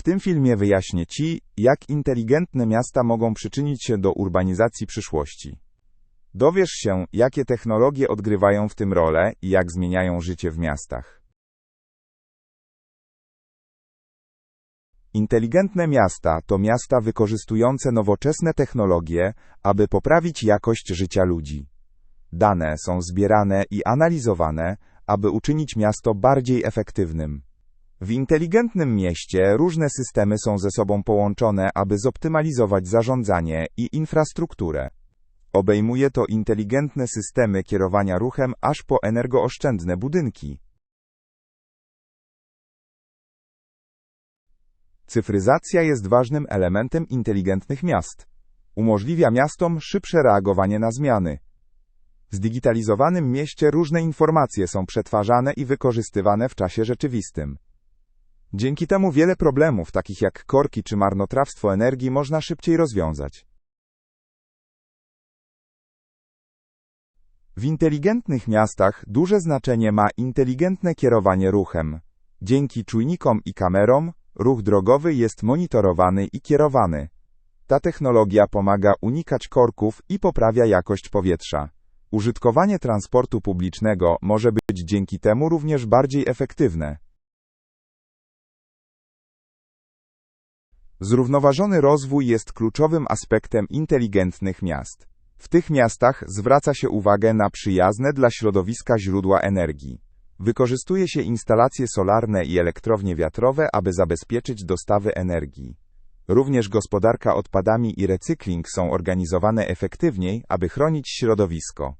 W tym filmie wyjaśnię Ci, jak inteligentne miasta mogą przyczynić się do urbanizacji przyszłości. Dowiesz się, jakie technologie odgrywają w tym rolę i jak zmieniają życie w miastach. Inteligentne miasta to miasta wykorzystujące nowoczesne technologie, aby poprawić jakość życia ludzi. Dane są zbierane i analizowane, aby uczynić miasto bardziej efektywnym. W inteligentnym mieście różne systemy są ze sobą połączone, aby zoptymalizować zarządzanie i infrastrukturę. Obejmuje to inteligentne systemy kierowania ruchem aż po energooszczędne budynki. Cyfryzacja jest ważnym elementem inteligentnych miast. Umożliwia miastom szybsze reagowanie na zmiany. W zdigitalizowanym mieście różne informacje są przetwarzane i wykorzystywane w czasie rzeczywistym. Dzięki temu wiele problemów, takich jak korki czy marnotrawstwo energii, można szybciej rozwiązać. W inteligentnych miastach duże znaczenie ma inteligentne kierowanie ruchem. Dzięki czujnikom i kamerom, ruch drogowy jest monitorowany i kierowany. Ta technologia pomaga unikać korków i poprawia jakość powietrza. Użytkowanie transportu publicznego może być dzięki temu również bardziej efektywne. Zrównoważony rozwój jest kluczowym aspektem inteligentnych miast. W tych miastach zwraca się uwagę na przyjazne dla środowiska źródła energii. Wykorzystuje się instalacje solarne i elektrownie wiatrowe, aby zabezpieczyć dostawy energii. Również gospodarka odpadami i recykling są organizowane efektywniej, aby chronić środowisko.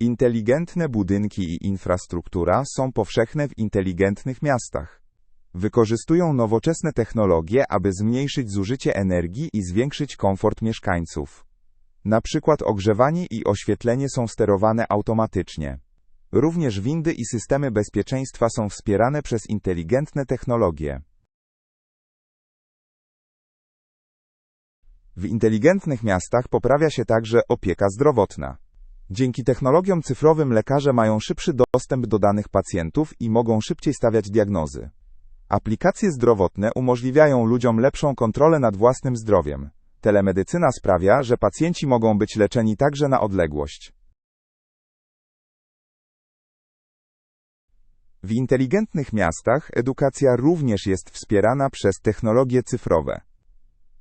Inteligentne budynki i infrastruktura są powszechne w inteligentnych miastach. Wykorzystują nowoczesne technologie, aby zmniejszyć zużycie energii i zwiększyć komfort mieszkańców. Na przykład ogrzewanie i oświetlenie są sterowane automatycznie. Również windy i systemy bezpieczeństwa są wspierane przez inteligentne technologie. W inteligentnych miastach poprawia się także opieka zdrowotna. Dzięki technologiom cyfrowym lekarze mają szybszy dostęp do danych pacjentów i mogą szybciej stawiać diagnozy. Aplikacje zdrowotne umożliwiają ludziom lepszą kontrolę nad własnym zdrowiem. Telemedycyna sprawia, że pacjenci mogą być leczeni także na odległość. W inteligentnych miastach edukacja również jest wspierana przez technologie cyfrowe.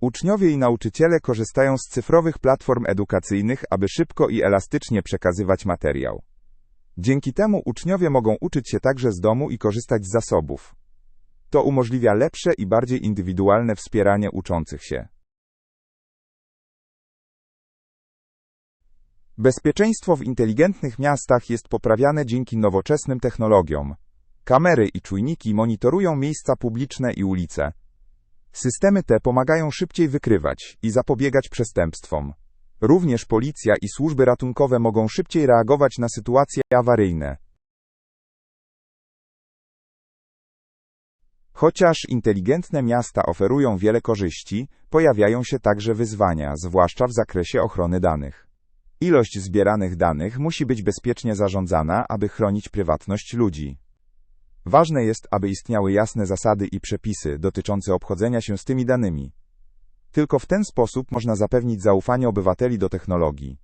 Uczniowie i nauczyciele korzystają z cyfrowych platform edukacyjnych, aby szybko i elastycznie przekazywać materiał. Dzięki temu uczniowie mogą uczyć się także z domu i korzystać z zasobów. To umożliwia lepsze i bardziej indywidualne wspieranie uczących się. Bezpieczeństwo w inteligentnych miastach jest poprawiane dzięki nowoczesnym technologiom. Kamery i czujniki monitorują miejsca publiczne i ulice. Systemy te pomagają szybciej wykrywać i zapobiegać przestępstwom. Również policja i służby ratunkowe mogą szybciej reagować na sytuacje awaryjne. Chociaż inteligentne miasta oferują wiele korzyści, pojawiają się także wyzwania, zwłaszcza w zakresie ochrony danych. Ilość zbieranych danych musi być bezpiecznie zarządzana, aby chronić prywatność ludzi. Ważne jest, aby istniały jasne zasady i przepisy dotyczące obchodzenia się z tymi danymi. Tylko w ten sposób można zapewnić zaufanie obywateli do technologii.